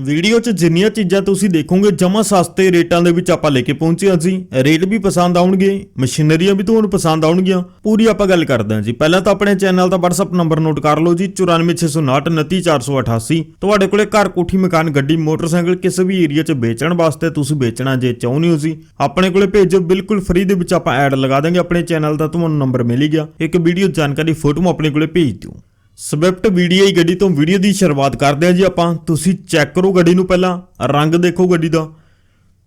Video 'ਚ ਜਿੰਨੀਆਂ ਚੀਜ਼ਾਂ ਤੁਸੀਂ ਦੇਖੋਗੇ, ਜਮਾ ਸਸਤੇ ਰੇਟਾਂ ਦੇ ਵਿੱਚ ਆਪਾਂ ਲੈ ਕੇ ਪਹੁੰਚੇ ਹਾਂ ਜੀ। ਰੇਟ ਵੀ ਪਸੰਦ ਆਉਣਗੇ, ਮਸ਼ੀਨਰੀਆਂ ਵੀ ਤੁਹਾਨੂੰ ਪਸੰਦ ਆਉਣਗੀਆਂ। ਪੂਰੀ ਆਪਾਂ ਗੱਲ ਕਰਦੇ ਹਾਂ ਜੀ। ਪਹਿਲਾਂ ਤਾਂ ਆਪਣੇ ਚੈਨਲ ਦਾ WhatsApp ਨੰਬਰ ਨੋਟ ਕਰ ਲਓ ਜੀ 9469299488 ਤੁਹਾਡੇ ਕੋਲੇ ਘਰ, ਕੋਠੀ, ਮਕਾਨ, ਗੱਡੀ, ਮੋਟਰਸਾਈਕਲ, ਕਿਸੇ ਵੀ ਏਰੀਆ 'ਚ ਵੇਚਣ ਵਾਸਤੇ ਤੁਸੀਂ ਵੇਚਣਾ ਜੇ ਚਾਹੁੰਦੇ ਹੋ ਜੀ। ਆਪਣੇ ਕੋਲੇ ਭੇਜੋ, ਬਿਲਕੁਲ ਫ੍ਰੀ ਦੇ ਵਿੱਚ ਆਪਾਂ ਐਡ ਲਗਾ ਦਾਂਗੇ ਆਪਣੇ ਚੈਨਲ ਦਾ ਤੁਹਾਨੂੰ ਨੰਬਰ ਮਿਲ ਗਿਆ। ਇੱਕ ਵੀਡੀਓ ਜਾਣਕਾਰੀ ਫੋਟੋ ਆਪਣੇ ਕੋਲੇ ਭੇਜ ਦਿਓ। ਸਵਿਫਟ ਵੀਡੀਆਈ ਗੱਡੀ ਤੋਂ ਵੀਡੀਓ ਦੀ ਸ਼ੁਰੂਆਤ ਕਰਦੇ ਹਾਂ ਜੀ ਆਪਾਂ। ਤੁਸੀਂ ਚੈੱਕ ਕਰੋ ਗੱਡੀ ਨੂੰ ਪਹਿਲਾਂ, ਰੰਗ ਦੇਖੋ ਗੱਡੀ ਦਾ।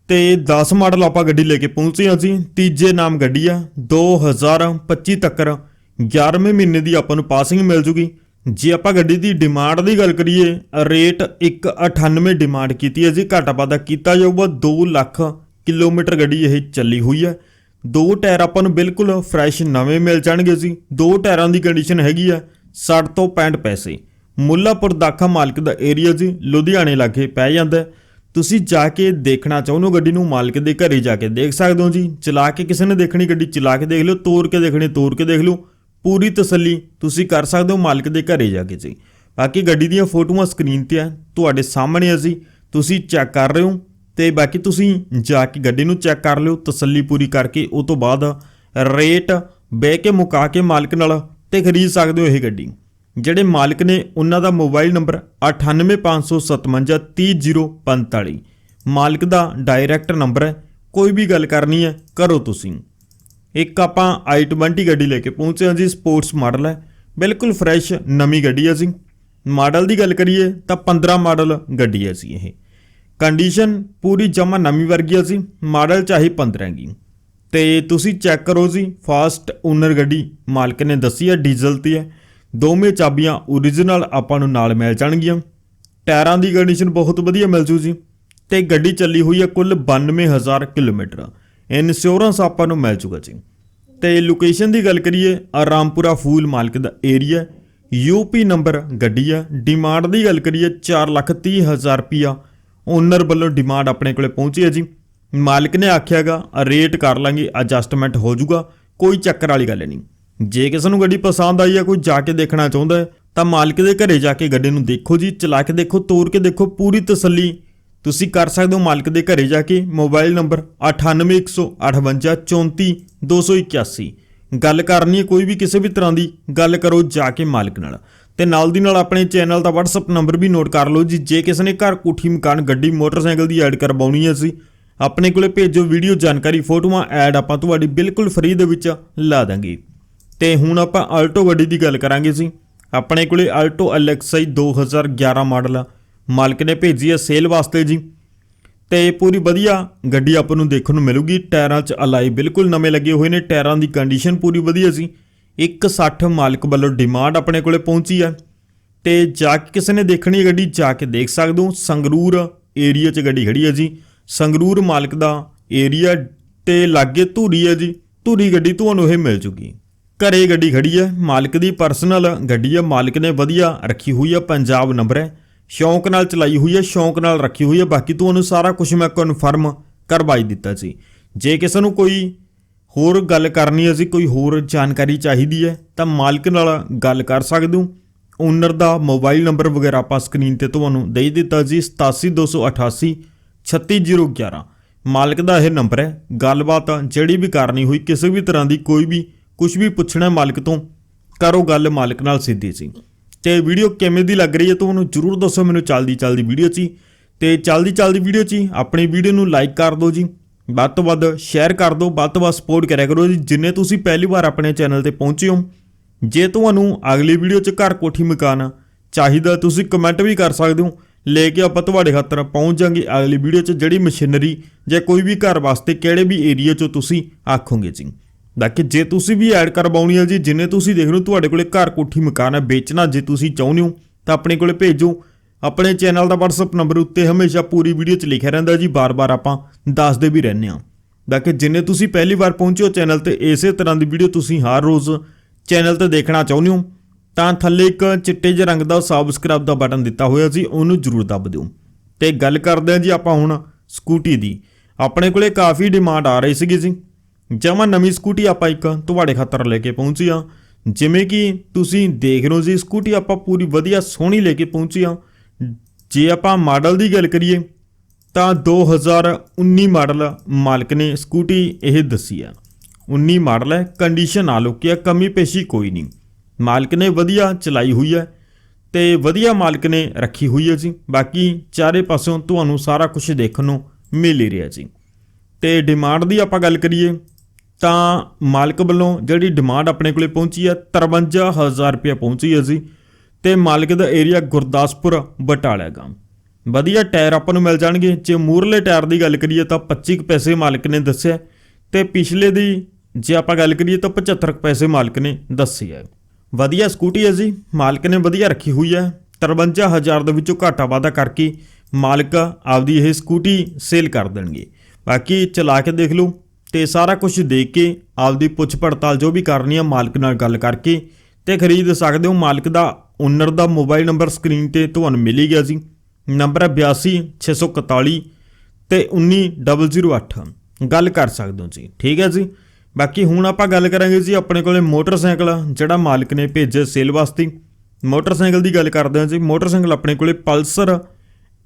ਤੇ 10 ਮਾਡਲ ਆਪਾਂ ਗੱਡੀ ਲੈ ਕੇ ਪਹੁੰਚੇ ਹਾਂ ਜੀ। ਤੀਜੇ ਨਾਮ ਗੱਡੀ ਆ 2025 ਤੱਕ 11ਵੇਂ ਮਹੀਨੇ ਦੀ ਆਪਾਂ ਨੂੰ ਪਾਸਿੰਗ ਮਿਲ ਜੂਗੀ। ਜੇ ਆਪਾਂ ਗੱਡੀ ਦੀ ਡਿਮਾਂਡ ਦੀ ਗੱਲ ਕਰੀਏ ਰੇਟ 198 ਡਿਮਾਂਡ ਕੀਤੀ ਹੈ ਜੀ। ਘਾਟਾ ਵਾਧਾ ਕੀਤਾ ਜਾਊਗਾ 2 ਲੱਖ ਕਿਲੋਮੀਟਰ ਗੱਡੀ ਇਹ ਚੱਲੀ ਹੋਈ ਹੈ। ਦੋ ਟਾਇਰ ਆਪਾਂ ਨੂੰ ਬਿਲਕੁਲ ਫਰੈਸ਼ ਨਵੇਂ ਮਿਲ ਜਾਣਗੇ ਜੀ। ਦੋ ਟਾਇਰਾਂ ਦੀ ਕੰਡੀਸ਼ਨ ਹੈਗੀ ਆ 60 ਤੋਂ 65 ਪੈਸੇ। ਮੁੱਲਾਪੁਰ ਦਾਖਾ ਮਾਲਕ ਦਾ ਏਰੀਆ ਜੀ, ਲੁਧਿਆਣੇ ਲਾਗੇ ਪੈ ਜਾਂਦਾ ਤੁਸੀਂ ਜਾ ਕੇ ਦੇਖਣਾ ਚਾਹੁੰਦੇ ਹੋ ਗੱਡੀ ਨੂੰ, ਮਾਲਕ ਦੇ ਘਰੇ ਜਾ ਕੇ ਦੇਖ ਸਕਦੇ ਹੋ ਜੀ। ਚਲਾ ਕੇ ਕਿਸੇ ਨੇ ਦੇਖਣੀ ਗੱਡੀ, ਚਲਾ ਕੇ ਦੇਖ ਲਿਓ, ਤੋਰ ਕੇ ਦੇਖਣੀ, ਤੋਰ ਕੇ ਦੇਖ ਲਿਓ। ਪੂਰੀ ਤਸੱਲੀ ਤੁਸੀਂ ਕਰ ਸਕਦੇ ਹੋ ਮਾਲਕ ਦੇ ਘਰੇ ਜਾ ਕੇ ਜੀ। ਬਾਕੀ ਗੱਡੀ ਦੀਆਂ ਫੋਟੋਆਂ ਸਕਰੀਨ ਤੇ ਆ, ਤੁਹਾਡੇ ਸਾਹਮਣੇ ਆ ਜੀ। ਤੁਸੀਂ ਚੈੱਕ ਕਰ ਰਹੇ ਹੋ ਤੇ ਬਾਕੀ ਤੁਸੀਂ ਜਾ ਕੇ ਗੱਡੀ ਨੂੰ ਚੈੱਕ ਕਰ ਲਿਓ, ਤਸੱਲੀ ਪੂਰੀ ਕਰਕੇ, ਉਹ ਤੋਂ ਬਾਅਦ ਰੇਟ ਬਹਿ ਕੇ ਮੁਕਾ ਕੇ ਮਾਲਕ ਨਾਲ ਤੇ ਖਰੀਦ ਸਕਦੇ ਹੋ ਇਹ ਗੱਡੀ। ਜਿਹੜੇ ਮਾਲਕ ਨੇ ਉਹਨਾਂ ਦਾ ਮੋਬਾਈਲ ਨੰਬਰ 9855530045 ਮਾਲਕ ਦਾ ਡਾਇਰੈਕਟ ਨੰਬਰ ਹੈ, ਕੋਈ ਵੀ ਗੱਲ ਕਰਨੀ ਹੈ, ਕਰੋ ਤੁਸੀਂ। ਇੱਕ ਆਪਾਂ i20 ਗੱਡੀ ਲੈ ਕੇ ਪਹੁੰਚੇ ਹਾਂ ਜੀ ਸਪੋਰਟਸ ਮਾਡਲ ਹੈ। ਬਿਲਕੁਲ ਫਰੈਸ਼ ਨਵੀਂ ਗੱਡੀ ਹੈ ਜੀ। ਮਾਡਲ ਦੀ ਗੱਲ ਕਰੀਏ ਤਾਂ 15 ਮਾਡਲ ਗੱਡੀ ਹੈ ਜੀ ਇਹ। ਕੰਡੀਸ਼ਨ ਪੂਰੀ ਜਮਾ ਨਵੀਂ ਵਰਗੀ ਹੈ ਜੀ। ਮਾਡਲ ਚਾਹੀ 15 ਗੀ ਤੇ ਤੁਸੀਂ ਚੈੱਕ ਕਰੋ ਜੀ ਫਾਸਟ ਓਨਰ ਗੱਡੀ, ਮਾਲਕ ਨੇ ਦੱਸੀ ਹੈ ਡੀਜ਼ਲ ਤੇ ਹੈ। ਦੋਵੇਂ ਚਾਬੀਆਂ ਓਰੀਜਨਲ ਆਪਾਂ ਨੂੰ ਨਾਲ ਮਿਲ ਜਾਣਗੀਆਂ। ਟਾਇਰਾਂ ਦੀ ਕੰਡੀਸ਼ਨ ਬਹੁਤ ਵਧੀਆ ਮਿਲ ਜੂ ਜੀ। ਤੇ ਗੱਡੀ ਚੱਲੀ ਹੋਈ ਹੈ ਕੁੱਲ 92000 ਕਿਲੋਮੀਟਰ। ਇੰਸ਼ੋਰੈਂਸ ਆਪਾਂ ਨੂੰ ਮਿਲ ਜੂਗਾ ਜੀ। ਤੇ ਲੋਕੇਸ਼ਨ ਦੀ ਗੱਲ ਕਰੀਏ ਆਰਾਮਪੁਰਾ ਫੂਲ ਮਾਲਕ ਦਾ ਏਰੀਆ ਯੂਪੀ ਨੰਬਰ ਗੱਡੀ ਆ। ਡਿਮਾਂਡ ਦੀ ਗੱਲ ਕਰੀਏ 430000 ਰੁਪਿਆ ਓਨਰ ਵੱਲੋਂ ਡਿਮਾਂਡ ਆਪਣੇ ਕੋਲੇ ਪਹੁੰਚੀ ਹੈ ਜੀ। ਮਾਲਕ ਨੇ ਆਖਿਆਗਾ ਰੇਟ ਕਰ ਲਾਂਗੇ ਐਡਜਸਟਮੈਂਟ ਹੋ ਜਾਊਗਾ, ਕੋਈ ਚੱਕਰ ਵਾਲੀ ਗੱਲ ਨਹੀਂ। ਜੇ ਕਿਸੇ ਨੂੰ ਗੱਡੀ ਪਸੰਦ ਆਈ ਹੈ ਕੋਈ ਜਾ ਕੇ ਦੇਖਣਾ ਚਾਹੁੰਦਾ ਹੈ, ਤਾਂ ਮਾਲਕ ਦੇ ਘਰੇ ਜਾ ਕੇ ਗੱਡੀ ਨੂੰ ਦੇਖੋ ਜੀ, ਚਲਾ ਕੇ ਦੇਖੋ, ਤੋਰ ਕੇ ਦੇਖੋ, ਪੂਰੀ ਤਸੱਲੀ। ਤੁਸੀਂ ਕਰ ਸਕਦੇ ਹੋ ਮਾਲਕ ਦੇ ਘਰੇ ਜਾ ਕੇ, ਮੋਬਾਈਲ ਨੰਬਰ 9815844281 ਗੱਲ ਕਰਨੀ ਹੈ ਕੋਈ ਵੀ ਕਿਸੇ ਵੀ ਤਰ੍ਹਾਂ ਦੀ, ਗੱਲ ਕਰੋ ਜਾ ਕੇ ਮਾਲਕ ਨਾਲ। ਤੇ ਨਾਲ ਦੀ ਨਾਲ ਆਪਣੇ ਚੈਨਲ ਦਾ WhatsApp ਨੰਬਰ ਵੀ ਨੋਟ ਕਰ ਲਓ ਜੀ, ਜੇ ਕਿਸੇ ਨੇ ਘਰ ਕੋਠੀ ਮਕਾਨ, ਗੱਡੀ, ਮੋਟਰਸਾਈਕਲ ਦੀ ਐਡ ਕਰਵਾਉਣੀ ਹੈ ਸੀ ਆਪਣੇ ਕੋਲੇ ਭੇਜੋ ਵੀਡੀਓ ਜਾਣਕਾਰੀ, ਫੋਟੋਆਂ ਐਡ ਆਪਾਂ ਤੁਹਾਡੀ ਬਿਲਕੁਲ ਫ੍ਰੀ ਦੇ ਵਿੱਚ ਲਾ ਦਾਂਗੇ। ਤੇ ਹੁਣ ਆਪਾਂ ਆਲਟੋ ਗੱਡੀ ਦੀ ਗੱਲ ਕਰਾਂਗੇ ਜੀ। ਆਪਣੇ ਕੋਲੇ ਆਲਟੋ LXi 2011 ਮਾਡਲ ਮਾਲਕ ਨੇ ਭੇਜੀ ਹੈ ਸੇਲ ਵਾਸਤੇ ਜੀ। ਤੇ ਪੂਰੀ ਵਧੀਆ ਗੱਡੀ ਆਪਾਂ ਨੂੰ ਦੇਖਣ ਨੂੰ ਮਿਲੂਗੀ। ਟਾਇਰਾਂ 'ਚ ਅਲਾਈ ਬਿਲਕੁਲ ਨਵੇਂ ਲੱਗੇ ਹੋਏ ਨੇ। ਟਾਇਰਾਂ ਦੀ ਕੰਡੀਸ਼ਨ ਪੂਰੀ ਵਧੀਆ ਸੀ 160 ਮਾਲਕ ਵੱਲੋਂ ਡਿਮਾਂਡ ਆਪਣੇ ਕੋਲੇ ਪਹੁੰਚੀ ਹੈ ਤੇ ਜਾ ਕੇ ਕਿਸੇ ਨੇ ਦੇਖਣੀ ਗੱਡੀ, ਜਾ ਕੇ ਦੇਖ ਸਕਦੇ ਹੋ। ਸੰਗਰੂਰ ਏਰੀਆ 'ਚ ਗੱਡੀ ਖੜੀ ਹੈ ਜੀ। ਸੰਗਰੂਰ ਮਾਲਕ ਦਾ ਏਰੀਆ ਤੇ ਲਾਗੇ ਧੂਰੀ ਹੈ ਜੀ। ਧੂਰੀ ਗੱਡੀ ਤੁਹਾਨੂੰ ਇਹ ਮਿਲ ਜੂਗੀ। ਘਰੇ ਗੱਡੀ ਖੜੀ ਹੈ। ਮਾਲਕ ਦੀ ਪਰਸਨਲ ਗੱਡੀ ਹੈ। ਮਾਲਕ ਨੇ ਵਧੀਆ ਰੱਖੀ ਹੋਈ ਹੈ। ਪੰਜਾਬ ਨੰਬਰ ਹੈ। ਸ਼ੌਂਕ ਨਾਲ ਚਲਾਈ ਹੋਈ ਹੈ। ਸ਼ੌਂਕ ਨਾਲ ਰੱਖੀ ਹੋਈ ਹੈ। ਬਾਕੀ ਤੁਹਾਨੂੰ ਸਾਰਾ ਕੁਝ ਮੈਂ ਕਨਫਰਮ ਕਰਵਾਈ ਦਿੱਤਾ ਸੀ ਜੇ ਕਿਸੇ ਨੂੰ ਕੋਈ ਹੋਰ ਗੱਲ ਕਰਨੀ ਹੈ ਜੀ, ਕੋਈ ਹੋਰ ਜਾਣਕਾਰੀ ਚਾਹੀਦੀ ਹੈ, ਤਾਂ ਮਾਲਕ ਨਾਲ ਗੱਲ ਕਰ ਸਕਦੇ ਹੋ। ਓਨਰ ਦਾ ਮੋਬਾਈਲ ਨੰਬਰ ਵਗੈਰਾ ਆਪਾਂ ਸਕਰੀਨ ਤੇ ਤੁਹਾਨੂੰ ਦੇ ਦਿੱਤਾ ਜੀ। 87288 36011 ਮਾਲਕ ਦਾ ਇਹ ਨੰਬਰ ਹੈ। ਗੱਲਬਾਤ ਜਿਹੜੀ ਵੀ ਕਰਨੀ ਹੋਈ, ਕਿਸੇ ਵੀ ਤਰ੍ਹਾਂ ਦੀ ਕੋਈ ਵੀ ਕੁਝ ਵੀ ਪੁੱਛਣਾ ਮਾਲਕ ਤੋਂ, ਕਰੋ ਗੱਲ ਮਾਲਕ ਨਾਲ ਸਿੱਧੀ ਸੀ ਤੇ ਵੀਡੀਓ ਕਿਵੇਂ ਦੀ ਲੱਗ ਰਹੀ ਹੈ, ਤੁਹਾਨੂੰ ਜਰੂਰ ਦੱਸੋ। ਮੈਨੂੰ ਚੱਲਦੀ ਚੱਲਦੀ ਵੀਡੀਓ 'ਚ ਹੀ। ਤੇ ਚੱਲਦੀ ਚੱਲਦੀ ਵੀਡੀਓ 'ਚ ਹੀ ਆਪਣੀ ਵੀਡੀਓ ਨੂੰ ਲਾਈਕ ਕਰ ਦਿਓ ਜੀ। ਵੱਧ ਤੋਂ ਵੱਧ ਸ਼ੇਅਰ ਕਰ ਦਿਓ। ਵੱਧ ਤੋਂ ਵੱਧ ਸਪੋਰਟ ਕਰਿਆ ਕਰੋ ਜੀ। ਜਿੰਨੇ ਤੁਸੀਂ ਪਹਿਲੀ ਵਾਰ ਆਪਣੇ ਚੈਨਲ ਤੇ ਪਹੁੰਚੇ ਹੋ, ਜੇ ਤੁਹਾਨੂੰ ਅਗਲੀ ਵੀਡੀਓ 'ਚ ਘਰ ਕੋਠੀ ਮਕਾਨ ਚਾਹੀਦਾ, ਤੁਸੀਂ ਕਮੈਂਟ ਵੀ ਕਰ ਸਕਦੇ ਹੋ। ਲੈ ਕੇ ਆਪਾਂ ਤੁਹਾਡੇ ਖਾਤਰ ਪਹੁੰਚ ਜਾਾਂਗੇ ਅਗਲੀ ਵੀਡੀਓ 'ਚ ਜਿਹੜੀ ਮਸ਼ੀਨਰੀ ਜਾਂ ਕੋਈ ਵੀ ਘਰ ਵਾਸਤੇ ਕਿਹੜੇ ਵੀ ਏਰੀਆ 'ਚੋਂ ਤੁਸੀਂ ਆਖੋਗੇ ਜੀ। ਬਾਕੀ ਜੇ ਤੁਸੀਂ ਵੀ ਐਡ ਕਰਵਾਉਣੀ ਹੈ ਜੀ, ਜਿੰਨੇ ਤੁਸੀਂ ਦੇਖ ਰਹੇ ਹੋ ਤੁਹਾਡੇ ਕੋਲੇ ਘਰ ਕੋਠੀ ਮਕਾਨ ਹੈ, ਵੇਚਣਾ ਜੇ ਤੁਸੀਂ ਚਾਹੁੰਦੇ ਹੋ ਤਾਂ ਆਪਣੇ ਕੋਲੇ ਭੇਜੋ। ਆਪਣੇ ਚੈਨਲ ਦਾ WhatsApp ਨੰਬਰ ਉੱਤੇ ਹਮੇਸ਼ਾ ਪੂਰੀ ਵੀਡੀਓ 'ਚ ਲਿਖਿਆ ਰਹਿੰਦਾ ਜੀ, ਬਾਰ-ਬਾਰ ਆਪਾਂ ਦੱਸਦੇ ਵੀ ਰਹਿੰਦੇ ਹਾਂ। ਬਾਕੀ ਜਿੰਨੇ ਤੁਸੀਂ ਪਹਿਲੀ ਵਾਰ ਪਹੁੰਚੇ ਹੋ ਚੈਨਲ ਤੇ, ਇਸੇ ਤਰ੍ਹਾਂ ਦੀ ਵੀਡੀਓ ਤੁਸੀਂ ਹਰ ਰੋਜ਼ ਚੈਨਲ ਤੇ ਦੇਖਣਾ ਚਾਹੁੰਦੇ ਹੋ। ਤਾਂ ਥੱਲੇ ਇੱਕ ਚਿੱਟੇ ਜਿਹੇ ਰੰਗ ਦਾ ਸਬਸਕ੍ਰਾਈਬ ਦਾ ਬਟਨ ਦਿੱਤਾ ਹੋਇਆ ਸੀ, ਉਹਨੂੰ ਜ਼ਰੂਰ ਦੱਬ ਦਿਓ। ਤੇ ਗੱਲ ਕਰਦੇ ਹਾਂ ਜੀ ਆਪਾਂ ਹੁਣ ਸਕੂਟੀ ਦੀ। ਆਪਣੇ ਕੋਲੇ ਕਾਫੀ ਡਿਮਾਂਡ ਆ ਰਹੀ ਸੀਗੀ ਜੀ। ਜਮਾ ਨਵੀਂ ਸਕੂਟੀ ਆਪਾਂ ਇੱਕ ਤੁਹਾਡੇ ਖਾਤਰ ਲੈ ਕੇ ਪਹੁੰਚੀ ਆ ਜਿਵੇਂ ਕਿ ਤੁਸੀਂ ਦੇਖ ਰਹੇ ਹੋ ਜੀ, ਸਕੂਟੀ ਆਪਾਂ ਪੂਰੀ ਵਧੀਆ ਸੋਹਣੀ ਲੈ ਕੇ ਪਹੁੰਚੀ ਆ ਜੇ ਆਪਾਂ ਮਾਡਲ ਦੀ ਗੱਲ ਕਰੀਏ, ਤਾਂ 2019 ਮਾਡਲ ਮਾਲਕ ਨੇ ਸਕੂਟੀ ਇਹ ਦੱਸੀ ਆ 19 ਮਾਡਲ ਹੈ ਕੰਡੀਸ਼ਨ ਆ ਲੋਕੀ ਆ ਕਮੀ ਪੇਸ਼ੀ ਕੋਈ ਨਹੀਂ। ਮਾਲਕ ਨੇ ਵਧੀਆ ਚਲਾਈ ਹੋਈ ਹੈ ਤੇ ਵਧੀਆ ਮਾਲਕ ਨੇ ਰੱਖੀ ਹੋਈ ਹੈ ਜੀ। ਬਾਕੀ ਚਾਰੇ ਪਾਸਿਓਂ ਤੁਹਾਨੂੰ ਸਾਰਾ ਕੁਝ ਦੇਖਣ ਨੂੰ ਮਿਲ ਹੀ ਰਿਹਾ ਜੀ। ਤੇ ਡਿਮਾਂਡ ਦੀ ਆਪਾਂ ਗੱਲ ਕਰੀਏ ਤਾਂ ਮਾਲਕ ਵੱਲੋਂ ਜਿਹੜੀ ਡਿਮਾਂਡ ਆਪਣੇ ਕੋਲੇ ਪਹੁੰਚੀ ਹੈ 53000 ਰੁਪਏ ਪਹੁੰਚੀ ਹੈ ਜੀ। ਤੇ ਮਾਲਕ ਦਾ ਏਰੀਆ ਗੁਰਦਾਸਪੁਰ ਬਟਾਲਾ ਗਾਮ। ਵਧੀਆ ਟਾਇਰ ਆਪਾਂ ਨੂੰ ਮਿਲ ਜਾਣਗੇ। ਜੇ ਮੂਰਲੇ ਟਾਇਰ ਦੀ ਗੱਲ ਕਰੀਏ ਤਾਂ 25 ਕੁ ਪੈਸੇ ਮਾਲਕ ਨੇ ਦੱਸਿਆ। ਤੇ ਪਿਛਲੇ ਦੀ ਜੇ ਆਪਾਂ ਗੱਲ ਕਰੀਏ ਤਾਂ 75 ਕੁ ਪੈਸੇ ਮਾਲਕ ਨੇ ਦੱਸੀ ਹੈ। ਵਧੀਆ ਸਕੂਟੀ ਹੈ ਜੀ, ਮਾਲਕ ਨੇ ਵਧੀਆ ਰੱਖੀ ਹੋਈ ਹੈ। 53000 ਦੇ ਵਿੱਚੋਂ ਘਾਟਾ ਵਾਧਾ ਕਰਕੇ ਮਾਲਕ ਆਪਦੀ ਇਹ ਸਕੂਟੀ ਸੇਲ ਕਰ ਦੇਣਗੇ। ਬਾਕੀ ਚਲਾ ਕੇ ਦੇਖ ਲਓ ਤੇ ਸਾਰਾ ਕੁਝ ਦੇਖ ਕੇ ਆਪਦੀ ਪੁੱਛ ਪੜਤਾਲ ਜੋ ਵੀ ਕਰਨੀ ਆ ਮਾਲਕ ਨਾਲ ਗੱਲ ਕਰਕੇ ਤੇ ਖਰੀਦ ਸਕਦੇ ਹੋ। ਮਾਲਕ ਦਾ ਓਨਰ ਦਾ ਮੋਬਾਈਲ ਨੰਬਰ ਸਕਰੀਨ ਤੇ ਤੁਹਾਨੂੰ ਮਿਲ ਗਿਆ ਜੀ। ਨੰਬਰ ਹੈ 82641 ਤੇ 19008 ਗੱਲ ਕਰ ਸਕਦੇ ਹੋ ਜੀ। ਠੀਕ ਹੈ ਜੀ? ਬਾਕੀ ਹੁਣ ਆਪਾਂ ਗੱਲ ਕਰਾਂਗੇ ਜੀ ਆਪਣੇ ਕੋਲੇ ਮੋਟਰਸਾਈਕਲ, ਜਿਹੜਾ ਮਾਲਕ ਨੇ ਭੇਜਿਆ ਸੇਲ ਵਾਸਤੇ। ਮੋਟਰਸਾਈਕਲ ਦੀ ਗੱਲ ਕਰਦੇ ਹਾਂ ਜੀ, ਮੋਟਰਸਾਈਕਲ ਆਪਣੇ ਕੋਲੇ ਪਲਸਰ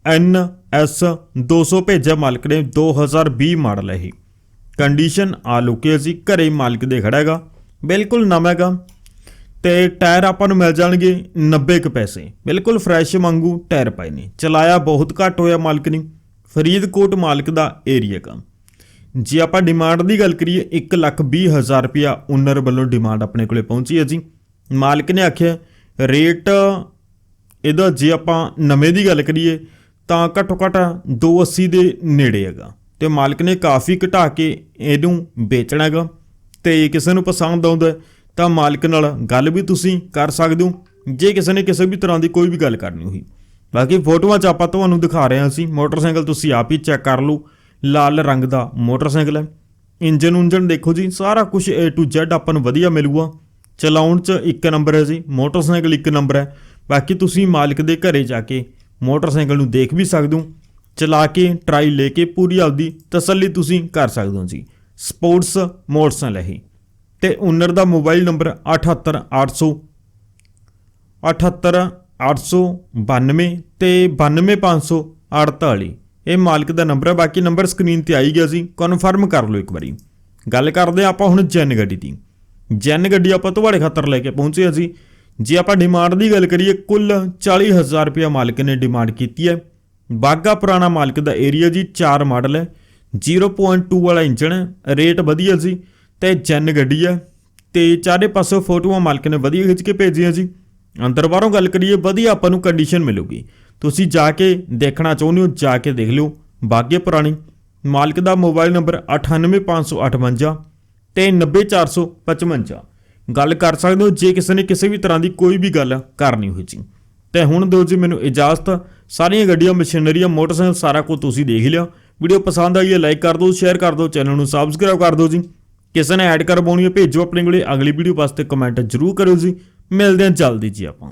ਐਨ ਐਸ 200 ਭੇਜਿਆ ਮਾਲਕ ਨੇ 2020 ਮਾਡਲ ਹੈ ਇਹ। ਕੰਡੀਸ਼ਨ ਆ ਲੁਕੇ ਜੀ, ਘਰੇ ਮਾਲਕ ਦੇ ਖੜਾ ਹੈਗਾ, ਬਿਲਕੁਲ ਨਵਾਂ ਹੈਗਾ। ਤੇ ਟਾਇਰ ਆਪਾਂ ਨੂੰ ਮਿਲ ਜਾਣਗੇ 90 ਕੁ ਪੈਸੇ, ਬਿਲਕੁਲ ਫਰੈਸ਼ ਵਾਂਗੂ ਟਾਇਰ ਪਾਏ ਨੇ। ਚਲਾਇਆ ਬਹੁਤ ਘੱਟ ਹੋਇਆ ਮਾਲਕ ਨੇ, ਫਰੀਦਕੋਟ ਮਾਲਕ ਦਾ ਏਰੀਆ ਕਾ ਜੇ ਆਪਾਂ ਡਿਮਾਂਡ ਦੀ ਗੱਲ ਕਰੀਏ 120000 ਰੁਪਿਆ ਓਨਰ ਵੱਲੋਂ ਡਿਮਾਂਡ ਆਪਣੇ ਕੋਲੇ ਪਹੁੰਚੀ ਹੈ ਜੀ। ਮਾਲਕ ਨੇ ਆਖਿਆ ਰੇਟ ਇਹਦਾ ਜੇ ਆਪਾਂ ਨਵੇਂ ਦੀ ਗੱਲ ਕਰੀਏ, ਤਾਂ ਘੱਟੋ ਘੱਟ 280 ਦੇ ਨੇੜੇ ਹੈਗਾ। ਤੇ ਮਾਲਕ ਨੇ ਕਾਫੀ ਘਟਾ ਕੇ ਇਹਨੂੰ ਵੇਚਣਾ ਹੈਗਾ। ਤੇ ਕਿਸੇ ਨੂੰ ਪਸੰਦ ਆਉਂਦਾ, ਤਾਂ ਮਾਲਕ ਨਾਲ ਗੱਲ ਵੀ ਤੁਸੀਂ ਕਰ ਸਕਦੇ ਹੋ। ਜੇ ਕਿਸੇ ਨੇ ਕਿਸੇ ਵੀ ਤਰ੍ਹਾਂ ਦੀ ਕੋਈ ਵੀ ਗੱਲ ਕਰਨੀ ਹੋਈ। ਬਾਕੀ ਫੋਟੋਆਂ 'ਚ ਆਪਾਂ ਤੁਹਾਨੂੰ ਦਿਖਾ ਰਹੇ ਹਾਂ ਅਸੀਂ। ਮੋਟਰਸਾਈਕਲ ਤੁਸੀਂ ਆਪ ਹੀ ਚੈੱਕ ਕਰ ਲਓ। ਲਾਲ ਰੰਗ ਦਾ ਮੋਟਰਸਾਈਕਲ ਹੈ। ਇੰਜਨ ਉਂਜਨ ਦੇਖੋ ਜੀ, ਸਾਰਾ ਕੁਝ A to Z ਆਪਾਂ ਨੂੰ ਵਧੀਆ ਮਿਲੂਗਾ। ਚਲਾਉਣ 'ਚ ਇੱਕ ਨੰਬਰ ਹੈ ਜੀ, ਮੋਟਰਸਾਈਕਲ ਇੱਕ ਨੰਬਰ ਹੈ। ਬਾਕੀ ਤੁਸੀਂ ਮਾਲਕ ਦੇ ਘਰੇ ਜਾ ਕੇ ਮੋਟਰਸਾਈਕਲ ਨੂੰ ਦੇਖ ਵੀ ਸਕਦੇ ਹੋ। ਚਲਾ ਕੇ ਟਰਾਈ ਲੈ ਕੇ ਪੂਰੀ ਆਪਦੀ ਤਸੱਲੀ ਤੁਸੀਂ ਕਰ ਸਕਦੇ ਹੋ ਜੀ। ਸਪੋਰਟਸ ਮੋਟਰਸਾਈਕਲ ਹੈ ਇਹ। ਤੇ ਓਨਰ ਦਾ ਮੋਬਾਈਲ ਨੰਬਰ 78800 78892 ਤੇ 92548 ਇਹ ਮਾਲਕ ਦਾ ਨੰਬਰ ਹੈ ਬਾਕੀ ਨੰਬਰ ਸਕਰੀਨ ਤੇ ਆਈ ਗਿਆ ਸੀ ਕਨਫਰਮ ਕਰ ਲਓ ਇੱਕ ਵਾਰੀ। ਗੱਲ ਕਰਦੇ ਹਾਂ ਆਪਾਂ ਹੁਣ ਜੈਨ ਗੱਡੀ ਦੀ। ਜੈਨ ਗੱਡੀ ਆਪਾਂ ਤੁਹਾਡੇ ਖਾਤਰ ਲੈ ਕੇ ਪਹੁੰਚੇ ਹਾਂ ਜੀ। ਜੇ ਆਪਾਂ ਡਿਮਾਂਡ ਦੀ ਗੱਲ ਕਰੀਏ, ਕੁੱਲ 40000 ਰੁਪਇਆ ਮਾਲਕ ਨੇ ਡਿਮਾਂਡ ਕੀਤੀ ਹੈ। ਬਾਗਾ ਪੁਰਾਣਾ ਮਾਲਕ ਦਾ ਏਰੀਆ ਜੀ 4 ਮਾਡਲ ਹੈ। 0.2 ਵਾਲਾ ਇੰਜਣ ਹੈ ਰੇਟ ਵਧੀਆ ਜੀ ਤੇ ਜੈਨ ਗੱਡੀ ਹੈ। ਤੇ ਚਾਰੇ ਪਾਸੋਂ ਫੋਟੋਆਂ ਮਾਲਕ ਨੇ ਵਧੀਆ ਖਿੱਚ ਕੇ ਭੇਜੀਆਂ ਜੀ। ਅੰਦਰ ਬਾਹਰੋਂ ਗੱਲ ਕਰੀਏ, ਵਧੀਆ ਆਪਾਂ ਨੂੰ ਕੰਡੀਸ਼ਨ ਮਿਲੂਗੀ। ਤੁਸੀਂ ਜਾ ਕੇ ਦੇਖਣਾ ਚਾਹੁੰਦੇ ਹੋ, ਜਾ ਕੇ ਦੇਖ ਲਿਓ। ਬਾਗੇ ਪੁਰਾਣੀ, ਮਾਲਕ ਦਾ ਮੋਬਾਈਲ ਨੰਬਰ 98558 ਤੇ 90455 ਗੱਲ ਕਰ ਸਕਦੇ ਹੋ, ਜੇ ਕਿਸੇ ਨੇ ਕਿਸੇ ਵੀ ਤਰ੍ਹਾਂ ਦੀ ਕੋਈ ਵੀ ਗੱਲ ਕਰਨੀ ਹੋਈ ਜੀ ਤੇ ਹੁਣ ਦਿਓ ਜੀ ਮੈਨੂੰ ਇਜਾਜ਼ਤ, ਸਾਰੀਆਂ ਗੱਡੀਆਂ, ਮਸ਼ੀਨਰੀਆਂ, ਮੋਟਰਸਾਈਕਲ ਸਾਰਾ ਕੁਝ ਤੁਸੀਂ ਦੇਖ ਲਿਆ। ਵੀਡੀਓ ਪਸੰਦ ਆਈ ਹੈ, ਲਾਈਕ ਕਰ ਦਿਓ, ਸ਼ੇਅਰ ਕਰ ਦਿਓ, ਚੈਨਲ ਨੂੰ ਸਬਸਕ੍ਰਾਈਬ ਕਰ ਦਿਓ ਜੀ। ਕਿਸੇ ਨੇ ਐਡ ਕਰਵਾਉਣੀ ਹੈ, ਭੇਜੋ ਆਪਣੇ ਕੋਲੇ ਅਗਲੀ ਵੀਡੀਓ ਵਾਸਤੇ ਕਮੈਂਟ ਜ਼ਰੂਰ ਕਰਿਓ ਜੀ। ਮਿਲਦੇ ਹਾਂ ਜਲਦੀ ਜੀ ਆਪਾਂ।